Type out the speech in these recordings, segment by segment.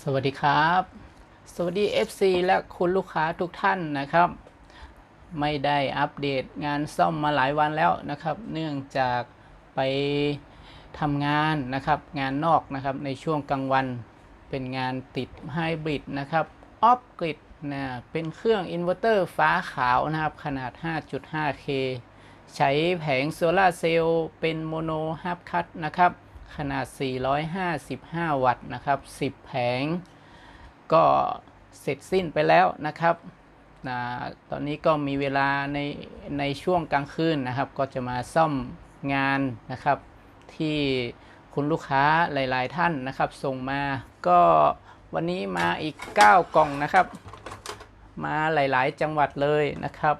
สวัสดีครับ สวัสดี FC และคุณลูกค้าทุกท่านนะครับ ไม่ได้อัปเดตงานซ่อมมาหลายวันแล้วนะครับ เนื่องจากไปทำงานนะครับ งานนอกนะครับในช่วงกลางวันเป็นงานติดไฮบริดนะครับออฟกริดนะเป็นเครื่องอินเวอร์เตอร์ฟ้าขาวนะครับ ขนาด 5.5K ใช้แผงโซลาเซลล์เป็นโมโนฮับคัตนะครับ ขนาด 455 วัตต์นะครับ 10 แผง ก็เสร็จสิ้นไปแล้วนะครับนะตอนนี้ก็มีเวลาในในช่วงกลางคืนนะครับ ก็จะมาซ่อมงานนะครับ ที่คุณลูกค้าหลาย ๆ ท่านนะครับ ส่งมา ก็วันนี้มาอีก 9 กล่องนะครับ มาหลาย ๆ จังหวัดเลยนะครับ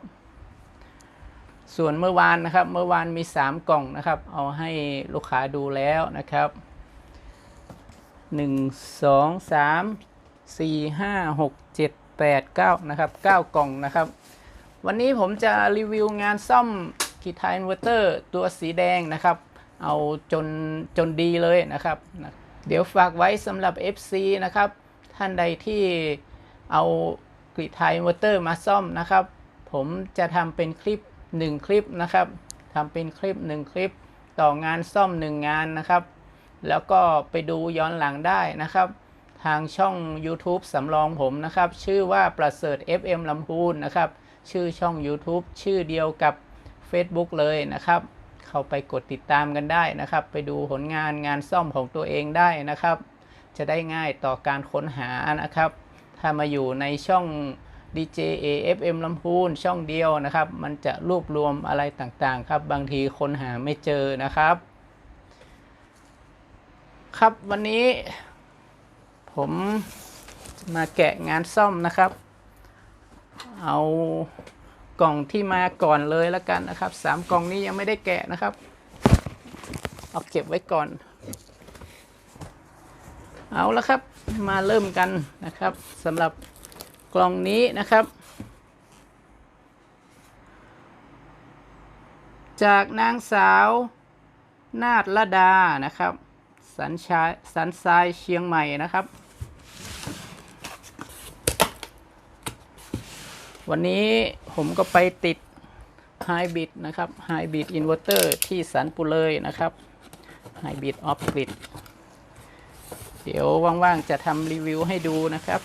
ส่วนเมื่อวานนะครับ เมื่อวานมี 3 กล่องนะครับ เอาให้ลูกค้าดูแล้วนะครับ 1 2 3 4 5 6 7 8 9 นะครับ 9 กล่องนะครับ วันนี้ผมจะรีวิวงานซ่อมกีตาร์อินเวอร์เตอร์ตัวสีแดงนะครับ เอาจนจนดีเลยนะครับนะเดี๋ยวฝากไว้สำหรับ FC นะครับ ท่านใดที่เอากีตาร์อินเวอร์เตอร์มาซ่อมนะครับ ผมจะทำเป็นคลิป 1 คลิปนะครับทำเป็นคลิป 1 คลิป ต่องานซ่อม 1 งานนะครับ แล้วก็ไปดูย้อนหลังได้นะครับ ทางช่อง YouTube สำรองผมนะครับ ชื่อว่าประเสริฐ FM ลำพูนนะครับ ชื่อช่อง YouTube ชื่อเดียวกับ Facebook เลยนะครับ เข้าไปกดติดตามกันได้นะครับ ไปดูผลงานงานซ่อมของตัวเองได้นะครับ จะได้ง่ายต่อการค้นหานะครับ ถ้ามาอยู่ในช่อง DJ AFM ลำพูนช่องเดียวนะครับ มันจะรวบรวมอะไรต่างๆ ครับ บางทีคนหาไม่เจอนะครับ ครับวันนี้ผมมาแกะงานซ่อมนะครับ เอากล่องที่มาก่อนเลยแล้วกันนะครับสามกล่องนี้ยังไม่ได้แกะนะครับ เอาเก็บไว้ก่อน เอาและครับมาเริ่มกันนะครับสำหรับ กล่องนี้นะครับ จากนางสาวนาฏละดานะครับ สันชายสันทรายเชียงใหม่นะครับ วันนี้ผมก็ไปติดไฮบ r i d นะครับไฮบ r i d อินเวอร์เตอร์ที่สันปุเลยนะครับไฮบ r i d ออฟกริดเดี๋ยวว่างๆจะทำรีวิวให้ดูนะครับ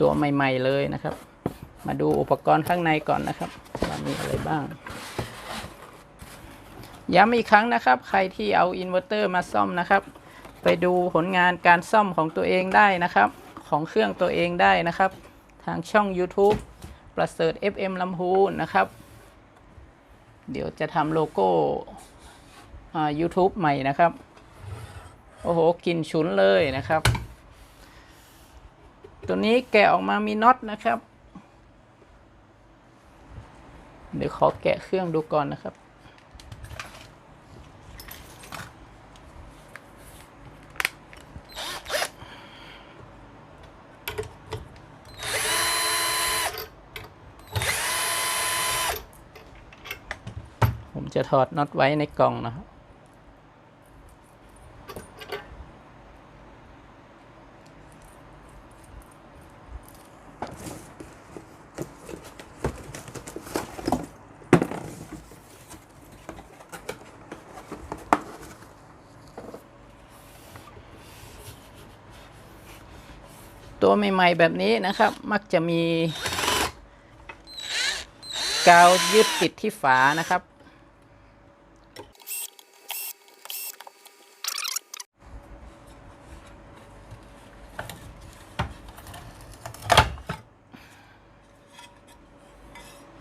ตัวใหม่ ๆ เลยนะครับ มาดูอุปกรณ์ข้างในก่อนนะครับว่ามีอะไรบ้าง ย้ำอีกครั้งนะครับ ใครที่เอาอินเวอร์เตอร์มาซ่อมนะครับ ไปดูผลงานการซ่อมของตัวเองได้นะครับ ของเครื่องตัวเองได้นะครับ ทางช่อง YouTube ประเสริฐ FM ลำพูนนะครับ เดี๋ยวจะทำโลโก้ YouTube ใหม่นะครับ โอ้โหกลิ่นฉุนเลยนะครับ ตัวนี้แกะออกมามีน็อตนะครับ เดี๋ยวขอแกะเครื่องดูก่อนนะครับ ผมจะถอดน็อตไว้ในกล่องนะครับ ใหม่ๆแบบนี้นะครับ มักจะมี กาวยึดติดที่ฝานะครับ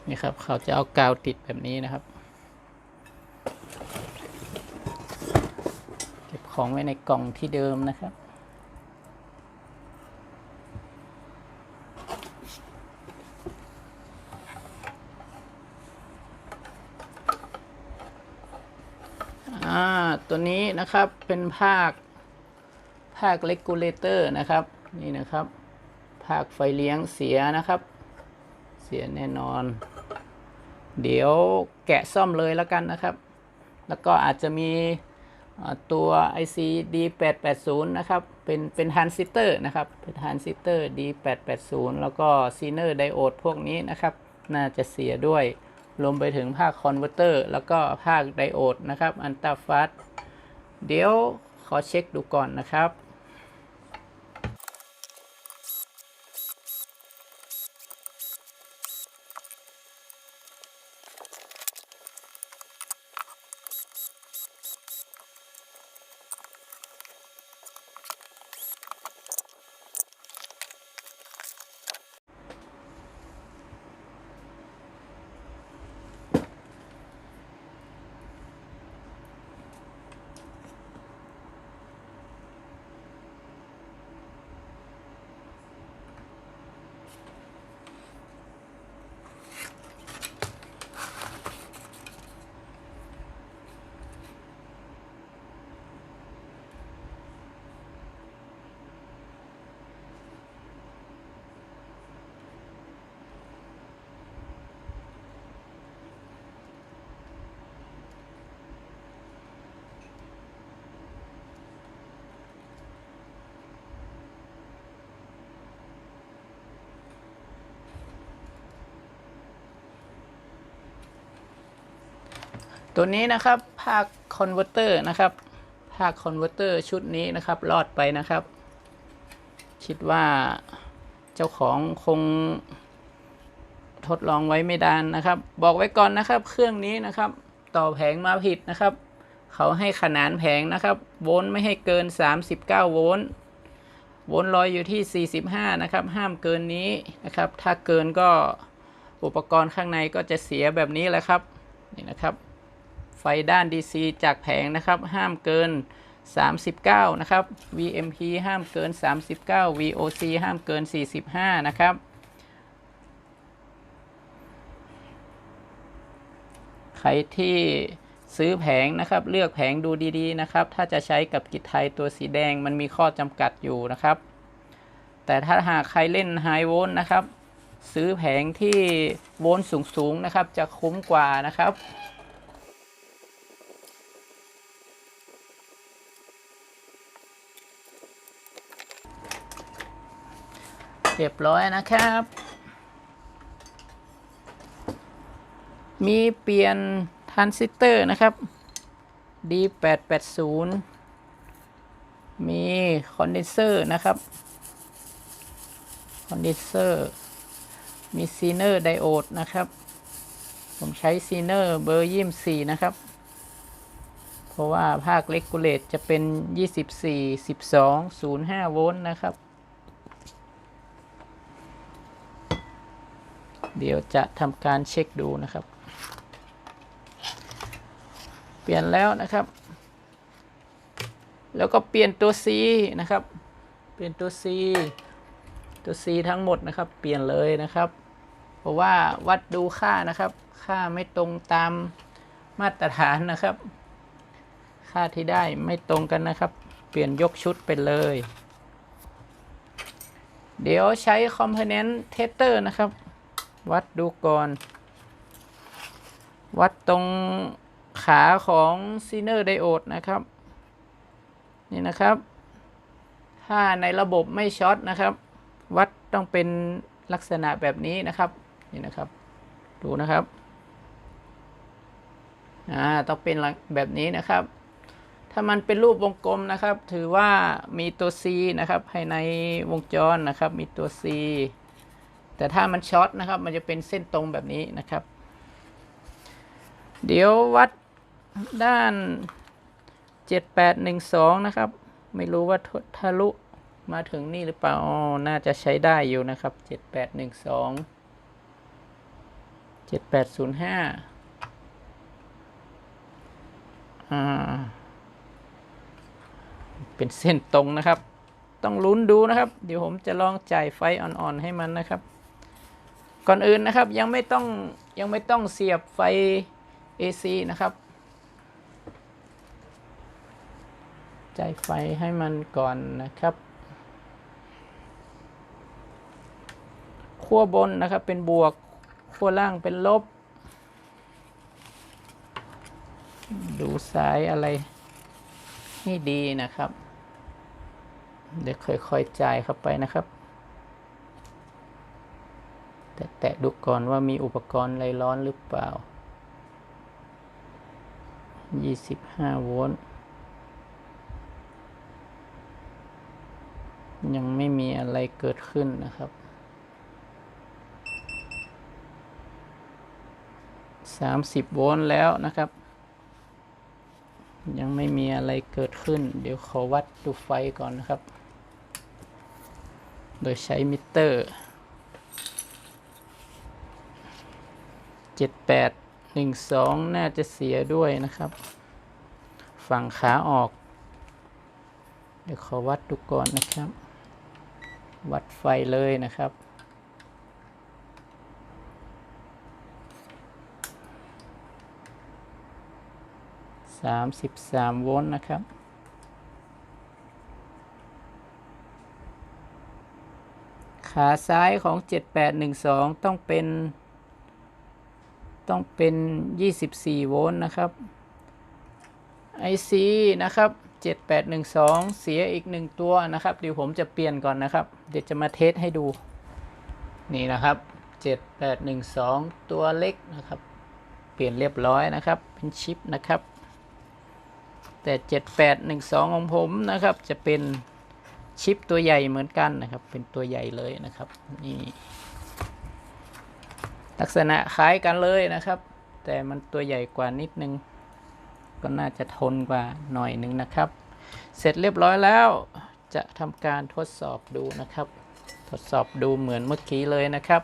นี่ครับ เขาจะเอากาวติดแบบนี้นะครับ เก็บของไว้ในกล่องที่เดิมนะครับ อ่า ตัวนี้นะครับเป็นภาคภาคเลกูเลเตอร์นะครับนี่นะครับ ภาคไฟเลี้ยงเสียนะครับ เสียแน่นอน เดี๋ยวแกะซ่อมเลยแล้วกันนะครับ แล้วก็อาจจะมีตัว IC D880 นะครับ เป็นเป็นทรานซิสเตอร์นะครับ เป็นทรานซิสเตอร์ D880 แล้วก็ซีเนอร์ไดโอดพวกนี้นะครับ น่าจะเสียด้วย รวมไปถึงภาคคอนเวอร์เตอร์ แล้วก็ภาคไดโอดนะครับ อันตราฟัสเดี๋ยวขอเช็คดูก่อนนะครับ ตัวนี้นะครับภาคคอนเวอร์เตอร์นะครับภาคคอนเวอร์เตอร์ชุดนี้นะครับรอดไปนะครับ คิดว่าเจ้าของคงทดลองไว้ไม่ดานนะครับ บอกไว้ก่อนนะครับ เครื่องนี้นะครับ ต่อแผงมาผิดนะครับ เขาให้ขนานแผงนะครับ โวลต์ไม่ให้เกิน 39 โวลต์โวลต์ลอยอยู่ที่ 45 นะครับ ห้ามเกินนี้นะครับ ถ้าเกินก็อุปกรณ์ข้างในก็จะเสียแบบนี้แหละครับนี่นะครับ ด้าน DC จากแผงนะครับ ห้ามเกิน 39 นะครับ VMP ห้ามเกิน 39 VOC ห้ามเกิน 45 นะครับใครที่ซื้อแผงนะครับ เลือกแผงดูดีๆนะครับ ถ้าจะใช้กับกิจไทยตัวสีแดงมันมีข้อจำกัดอยู่นะครับ แต่ถ้าหากใครเล่นไฮโวลต์นะครับ ซื้อแผงที่โวลต์สูงๆนะครับ จะคุ้มกว่านะครับ เรียบร้อยนะครับ มีเปลี่ยนทรานซิสเตอร์นะครับ D880 มีคอนเดนเซอร์นะครับ คอนเดนเซอร์ มีซีเนอร์ไดโอดนะครับ ผมใช้ซีเนอร์เบอร์ยี่สี่นะครับ เพราะว่าภาคเลกูเลตจะเป็น 24 12 05 โวลต์นะครับ เดี๋ยวจะทำการเช็คดูนะครับ เปลี่ยนแล้วนะครับ แล้วก็เปลี่ยนตัว C นะครับ เปลี่ยนตัว C ตัว C ทั้งหมดนะครับ เปลี่ยนเลยนะครับ เพราะว่าวัดดูค่านะครับ ค่าไม่ตรงตามมาตรฐานนะครับ ค่าที่ได้ไม่ตรงกันนะครับ เปลี่ยนยกชุดไปเลย เดี๋ยวใช้ Component Tester นะครับ วัดดูก่อน วัดตรงขาของซีเนอร์ไดโอดนะครับ นี่นะครับ ถ้าในระบบไม่ช็อตนะครับ วัดต้องเป็นลักษณะแบบนี้นะครับ นี่นะครับ ดูนะครับ อ่า ต้องเป็นแบบนี้นะครับ ถ้ามันเป็นรูปวงกลมนะครับ ถือว่ามีตัว C นะครับ ภายในวงจรนะครับ มีตัว C แต่ถ้ามันช็อตนะครับ มันจะเป็นเส้นตรงแบบนี้นะครับ เดี๋ยววัดด้าน 7812 นะครับ ไม่รู้ว่าทะลุมาถึงนี่หรือเปล่าอ๋อน่าจะใช้ได้อยู่นะครับ 7812 7805อ่าเป็นเส้นตรงนะครับ ต้องลุ้นดูนะครับ เดี๋ยวผมจะลองจ่ายไฟอ่อนๆให้มันนะครับ ก่อนอื่นนะครับยังไม่ต้องยังไม่ต้องเสียบไฟ AC นะครับ จ่ายไฟให้มันก่อนนะครับขั้วบนนะครับเป็นบวกขั้วล่างเป็นลบ ดูสายอะไรให้ดีนะครับ เดี๋ยวค่อยๆจ่ายเข้าไปนะครับ แต่แตะดูก่อนว่ามีอุปกรณ์อะไรร้อนหรือเปล่า 25 โวลต์ ยังไม่มีอะไรเกิดขึ้นนะครับ 30 โวลต์แล้วนะครับ ยังไม่มีอะไรเกิดขึ้น เดี๋ยวขอวัดดูไฟก่อนนะครับ โดยใช้มิเตอร์ 7812 น่าจะเสียด้วยนะครับ ฝั่งขาออก เดี๋ยวขอวัดดูก่อนนะครับ วัดไฟเลยนะครับ33โวลต์นะครับขาซ้ายของ 7812 ต้องเป็น ต้องเป็น 24 โวลต์นะครับ IC นะครับ 7812 เสียอีกหนึ่งตัวนะครับเดี๋ยวผมจะเปลี่ยนก่อนนะครับ เดี๋ยวจะมาเทสให้ดู นี่นะครับ 7812 ตัวเล็กนะครับ เปลี่ยนเรียบร้อยนะครับ เป็นชิปนะครับ แต่ 7812 ของผมนะครับจะเป็นชิปตัวใหญ่เหมือนกันนะครับ เป็นตัวใหญ่เลยนะครับ นี่ ลักษณะคล้ายกันเลยนะครับ แต่มันตัวใหญ่กว่านิดนึง ก็น่าจะทนกว่าหน่อยหนึงนะครับ เสร็จเรียบร้อยแล้วจะทำการทดสอบดูนะครับ ทดสอบดูเหมือนเมื่อกี้เลยนะครับ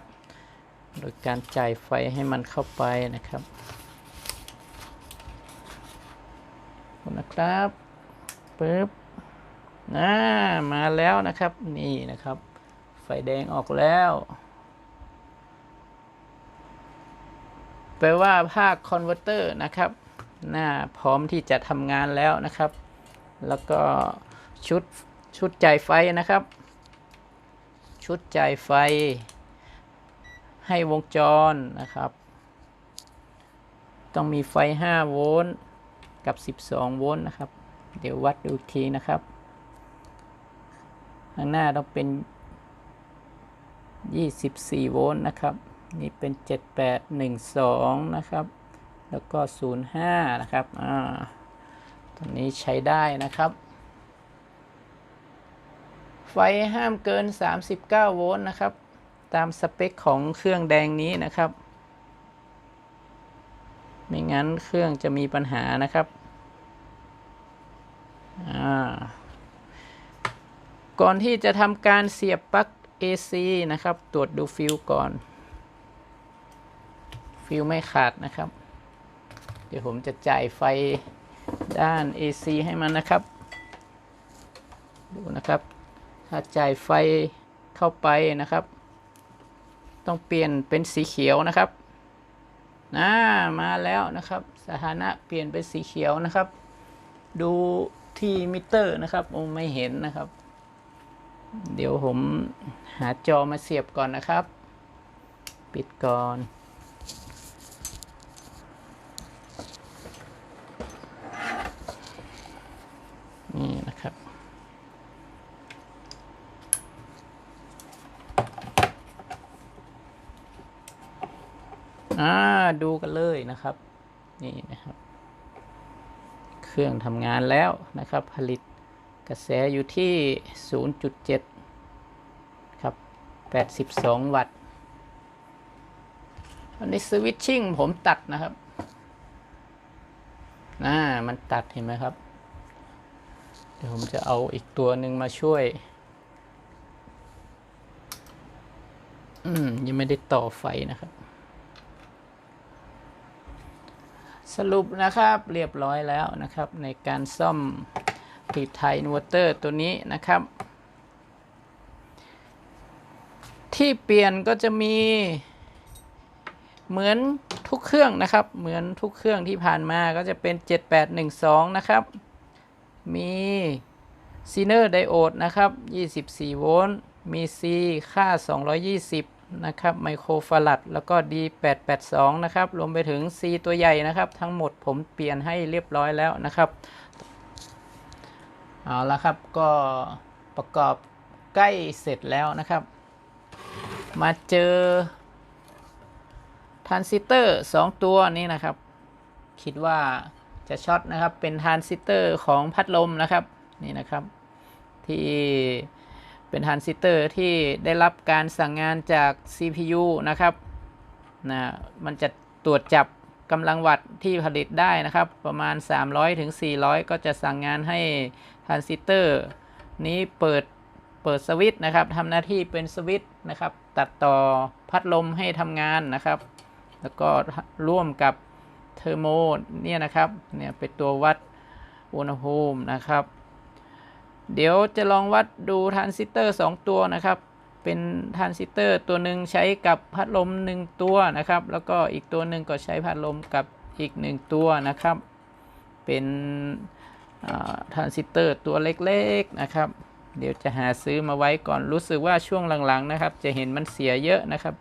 โดยการจ่ายไฟให้มันเข้าไปนะครับนะครับปึ๊บอ่ามาแล้วนะครับ นี่นะครับ ไฟแดงออกแล้ว แปลว่าภาคคอนเวอร์เตอร์นะครับ หน้าพร้อมที่จะทำงานแล้วนะครับ แล้วก็ชุดชุดจ่ายไฟนะครับ ชุดจ่ายไฟ ให้วงจรนะครับ ต้องมีไฟ 5 โวลต์กับ 12 โวลต์นะครับ เดี๋ยววัดดูอีกทีนะครับข้างหน้าต้องเป็น 24 โวลต์นะครับ นี่เป็น 7812 นะครับ แล้วก็ 05 นะครับอ่าตัวนี้ใช้ได้นะครับ ไฟห้ามเกิน 39 โวลต์นะครับ ตามสเปคของเครื่องแดงนี้นะครับ ไม่งั้นเครื่องจะมีปัญหานะครับอ่าก่อนที่จะทำการเสียบปลั๊ก AC นะครับ ตรวจดูฟิวก่อน ฟิวไม่ขาดนะครับ เดี๋ยวผมจะจ่ายไฟด้าน AC ให้มันนะครับ ดูนะครับ ถ้าจ่ายไฟเข้าไปนะครับ ต้องเปลี่ยนเป็นสีเขียวนะครับนะมาแล้วนะครับ สถานะเปลี่ยนเป็นสีเขียวนะครับ ดูที่มิเตอร์นะครับโอ้ไม่เห็นนะครับ เดี๋ยวผมหาจอมาเสียบก่อนนะครับ ปิดก่อนนะครับ อ่า ดูกันเลยนะครับ นี่นะครับ เครื่องทำงานแล้วนะครับ ผลิตกระแสอยู่ที่ 0.7 ครับ 82 วัตต์อันนี้สวิตชิ่งผมตัดนะครับน่ามันตัดเห็นไหมครับ เดี๋ยวผมจะเอาอีกตัวหนึ่งมาช่วย อืม ยังไม่ได้ต่อไฟนะครับ สรุปนะครับเรียบร้อยแล้วนะครับ ในการซ่อมปีไทยอินเวอร์เตอร์ตัวนี้นะครับ ที่เปลี่ยนก็จะมีเหมือนทุกเครื่องนะครับ เหมือนทุกเครื่องที่ผ่านมาก็จะเป็น 7812 นะครับ มีซีเนอร์ไดโอดนะครับ 24 โวลต์ มี C ค่า 220 นะครับไมโครฟารัดแล้วก็ D882 นะครับ รวมไปถึง C ตัวใหญ่นะครับ ทั้งหมดผมเปลี่ยนให้เรียบร้อยแล้วนะครับ เอาละครับก็ประกอบใกล้เสร็จแล้วนะครับ มาเจอทรานซิสเตอร์ 2 ตัวนี้นะครับ คิดว่าจะช็อตนะครับเป็นทรานซิสเตอร์ของพัดลมนะครับนี่นะครับที่ เป็นทรานซิสเตอร์ที่ได้รับการสั่งงานจาก CPU นะครับนะมันจะตรวจจับกำลังวัตต์ที่ผลิตได้นะครับ ประมาณ 300ถึง400 ก็จะสั่งงานให้ทรานซิสเตอร์นี้เปิดเปิดสวิตช์นะครับทำหน้าที่เป็นสวิตช์นะครับ ตัดต่อพัดลมให้ทำงานนะครับ แล้วก็ร่วมกับเทอร์โมเนี่ยนะครับเนี่ยเป็นตัววัดอุณหภูมินะครับ เดี๋ยวจะลองวัดดูทรานซิสเตอร์ 2 ตัวนะครับ เป็นทรานซิสเตอร์ตัวหนึ่งใช้กับพัดลม 1 ตัวนะครับ แล้วก็อีกตัวหนึ่งก็ใช้พัดลมกับอีก 1 ตัวนะครับ เป็นทรานซิสเตอร์ตัวเล็กๆนะครับ เดี๋ยวจะหาซื้อมาไว้ก่อนรู้สึกว่าช่วงหลังๆนะครับ จะเห็นมันเสียเยอะนะครับ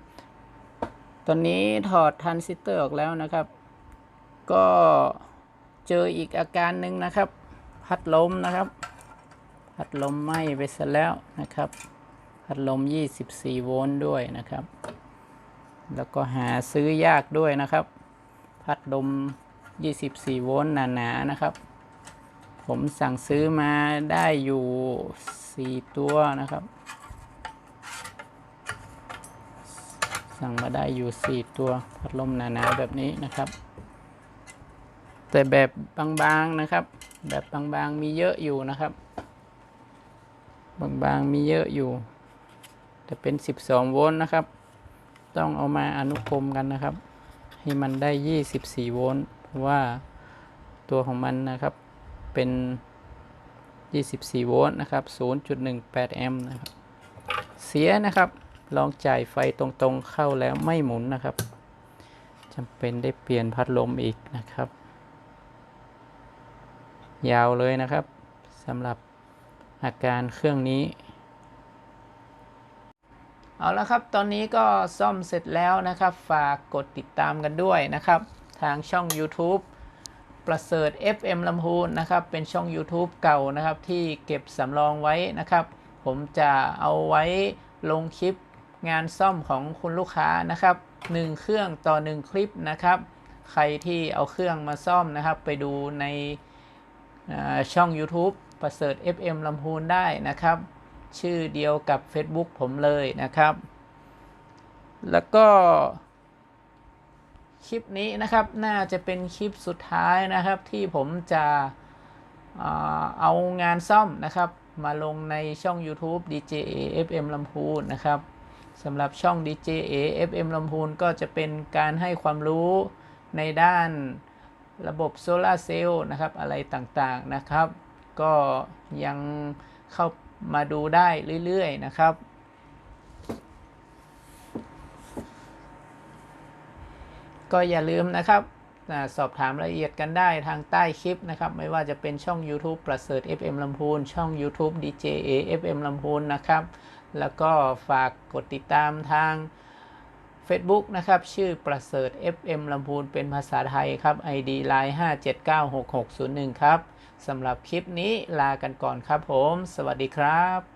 ตอนนี้ถอดทรานซิสเตอร์ออกแล้วนะครับ ก็เจออีกอาการหนึ่งนะครับ พัดลมนะครับ พัดลมไหม้ไปซะแล้วนะครับ พัดลม 24 โวลต์ด้วยนะครับ แล้วก็หาซื้อยากด้วยนะครับ พัดลม 24 โวลต์หนาๆนะครับ ผมสั่งซื้อมาได้อยู่ 4 ตัวนะครับ สั่งมาได้อยู่ 4 ตัวพัดลมหนาๆแบบนี้นะครับ แต่แบบบางๆนะครับ แบบบางๆมีเยอะอยู่นะครับ บางๆมีเยอะอยู่ แต่เป็น 12 โวลต์นะครับ ต้องเอามาอนุกรมกันนะครับ ให้มันได้ 24 โวลต์เพราะว่าตัวของมันนะครับเป็น 24 โวลต์นะครับ 0.18 แอมป์นะครับ เสียนะครับ ลองจ่ายไฟตรงๆเข้าแล้วไม่หมุนนะครับจำเป็นได้เปลี่ยนพัดลมอีกนะครับ ยาวเลยนะครับสำหรับ อาการเครื่องนี้ เอาละครับ ตอนนี้ก็ซ่อมเสร็จแล้วนะครับ ฝากกดติดตามกันด้วยนะครับ ทางช่อง YouTube ประเสริฐ FM ลำพูนนะครับ เป็นช่อง YouTube เก่านะครับ ที่เก็บสำรองไว้นะครับ ผมจะเอาไว้ลงคลิปงานซ่อมของคุณลูกค้านะครับ 1 เครื่องต่อ 1 คลิปนะครับ ใครที่เอาเครื่องมาซ่อมนะครับ ไปดูในช่อง YouTube ประเสริฐ FM ลำพูนได้นะครับ ชื่อเดียวกับ Facebook ผมเลยนะครับ แล้วก็ คลิปนี้นะครับน่าจะเป็นคลิปสุดท้ายนะครับ ที่ผมจะเอางานซ่อมนะครับ มาลงในช่อง YouTube DJA FM ลำพูนนะครับสำหรับช่อง DJA FM ลำพูนก็จะเป็นการให้ความรู้ในด้านระบบโซลาเซลล์นะครับอะไรต่างๆนะครับ ก็ยังเข้ามาดูได้เรื่อย ๆ นะครับ ก็อย่าลืมนะครับสอบถามรายละเอียดกันได้ทางใต้คลิปนะครับ ไม่ว่าจะเป็นช่อง YouTube ประเสริฐ FM ลำพูน ช่อง YouTube DJA FM ลำพูนนะครับ แล้วก็ฝากกดติดตามทาง Facebook นะครับ ชื่อประเสริฐ FM ลำพูนเป็นภาษาไทยครับ ID line 5796601 ครับ สำหรับคลิปนี้ลากันก่อนครับผม สวัสดีครับ